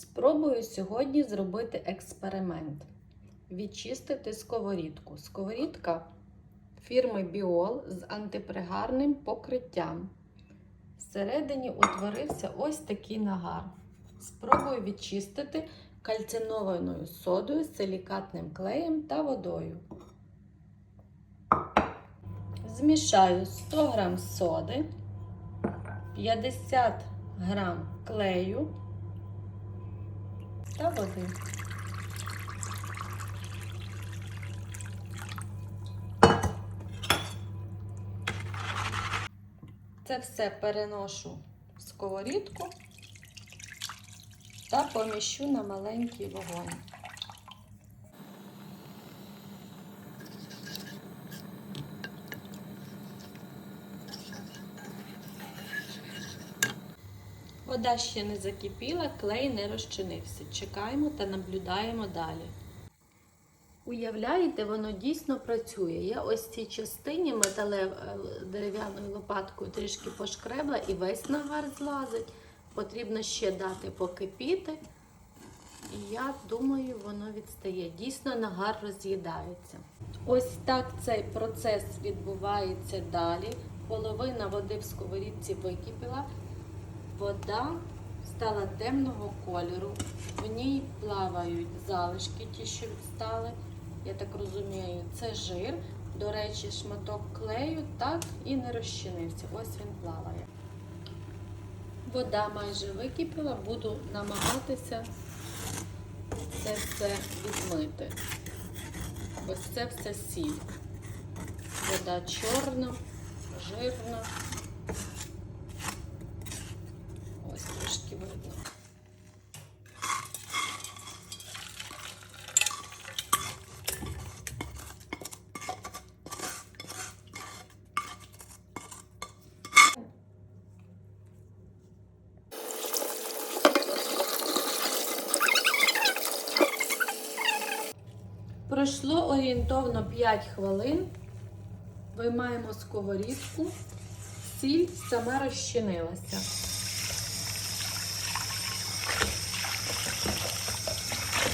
Спробую сьогодні зробити експеримент. Відчистити сковорідку. Сковорідка фірми Біол з антипригарним покриттям. Всередині утворився ось такий нагар. Спробую відчистити кальцинованою содою, силікатним клеєм та водою. Змішаю 100 г соди, 50 г клею та води. Це все переношу в сковорідку та поміщу на маленький вогонь. Вода ще не закипіла, клей не розчинився. Чекаємо та наблюдаємо далі. Уявляєте, воно дійсно працює. Я ось цій частині металев дерев'яною лопаткою трішки пошкребла і весь нагар злазить. Потрібно ще дати покипіти. І я думаю, воно відстає. Дійсно, нагар роз'їдається. Ось так цей процес відбувається далі. Половина води в сковорідці википіла. Вода стала темного кольору. В ній плавають залишки, ті, що відстали. Я так розумію, це жир. До речі, шматок клею так і не розчинився. Ось він плаває. Вода майже википіла, буду намагатися це все відмити. Ось це все сіль. Вода чорна, жирна. Ось трошки видно. Пройшло орієнтовно 5 хвилин. Виймаємо сковорідку, сіль сама розчинилася.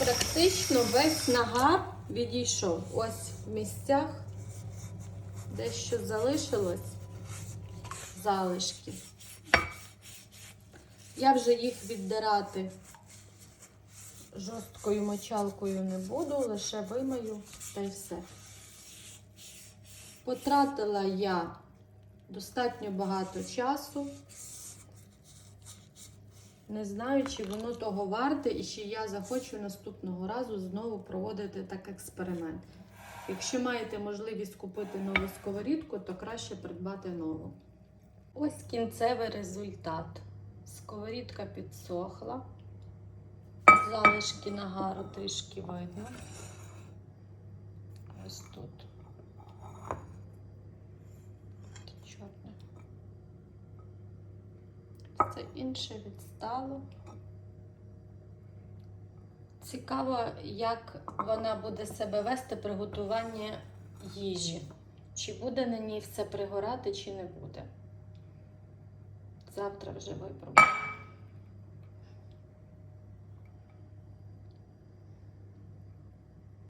Практично весь нагар відійшов. Ось в місцях, де що залишилось залишки. Я вже їх віддирати жорсткою мочалкою не буду, лише вимию та й все. Потратила я достатньо багато часу. Не знаю, чи воно того варте, і чи я захочу наступного разу знову проводити так експеримент. Якщо маєте можливість купити нову сковорідку, то краще придбати нову. Ось кінцевий результат. Сковорідка підсохла. Залишки нагару трішки видно. Ось тут. Це інше відстало. Цікаво, як вона буде себе вести при готуванні їжі. Чи буде на ній все пригорати, чи не буде. Завтра вже випробую.